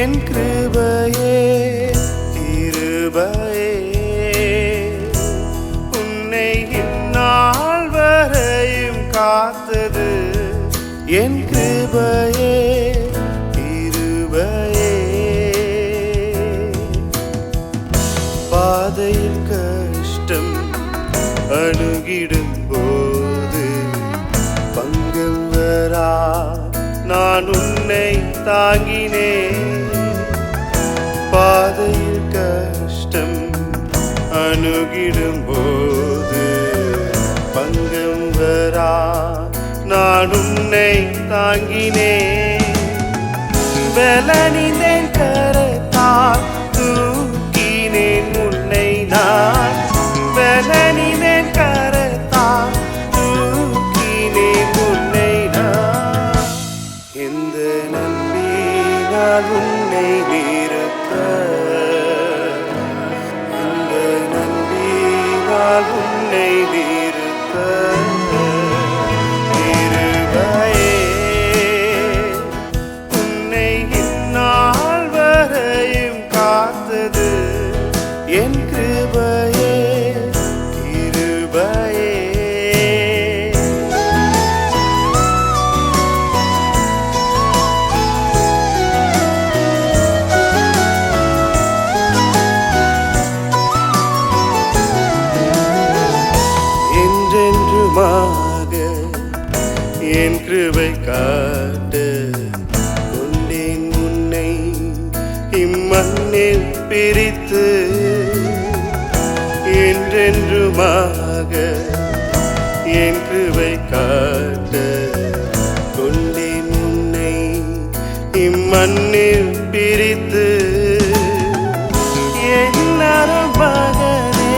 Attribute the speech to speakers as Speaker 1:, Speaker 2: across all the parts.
Speaker 1: என் கிருபையே கிருபையே. உன்னை இந்நாள் வரையும் காத்தது என் கிருபையே கிருபையே. பாதையில் கஷ்டம் அணுகிடும் போது பங்கம் வரா நான் உன்னை தாங்கினேன். பாதையில் கஷ்டம் அணுகிடும் போது பங்கம் வரா நான் உன்னை தாங்கினேன். பலனின் கரத்தால் தூக்கினேன் உன்னை நான். பலனின் கரத்தால் தூக்கினேன் உன்னை நான். எந்த நம்பினால் உன்னை என் கிருபை இம்மண்ணில் பிரித்து என் மகனே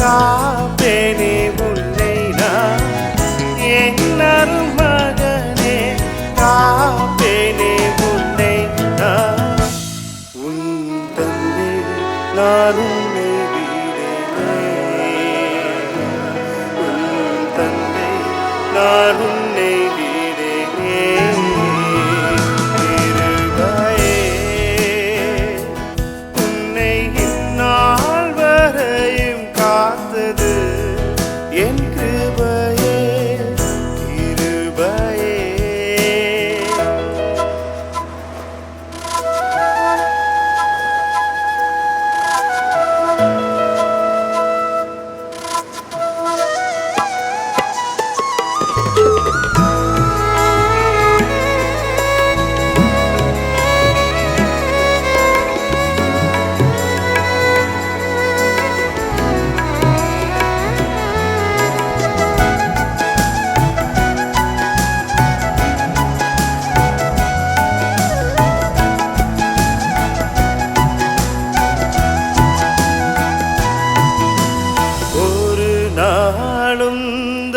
Speaker 1: காப்பேனே உன்னை நான். என் மகனே காப்பேனே உன்னை நான். உன் தந்தை நான் உன்னை நான் நாளும்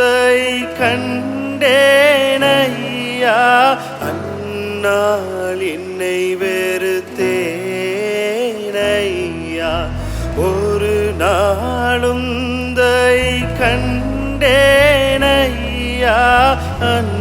Speaker 1: கண்டேனையா? அந்நாள் என்னை வெறுத்தேனையா? ஒரு நாளுந்தை கண்டேனையா? அன்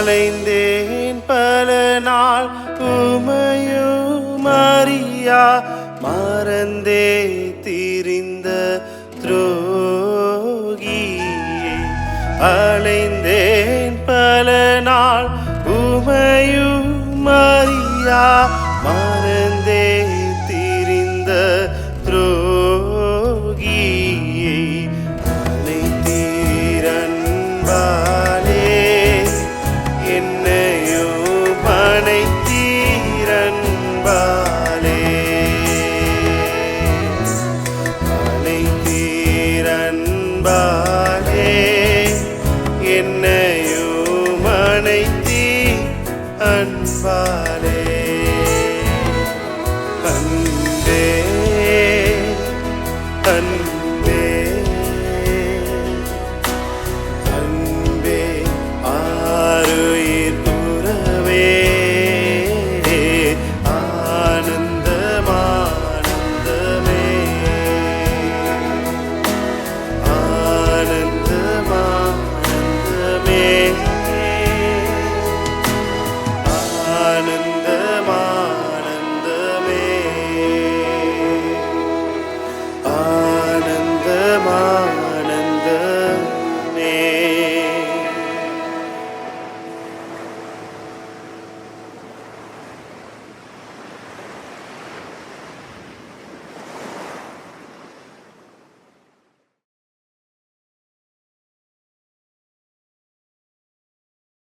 Speaker 1: அலைந்தேன் பல நாள் உமையும் அறியா மறந்தே திரிந்த துரோகியே. அலைந்தேன் பல நாள் உமையும் அறியா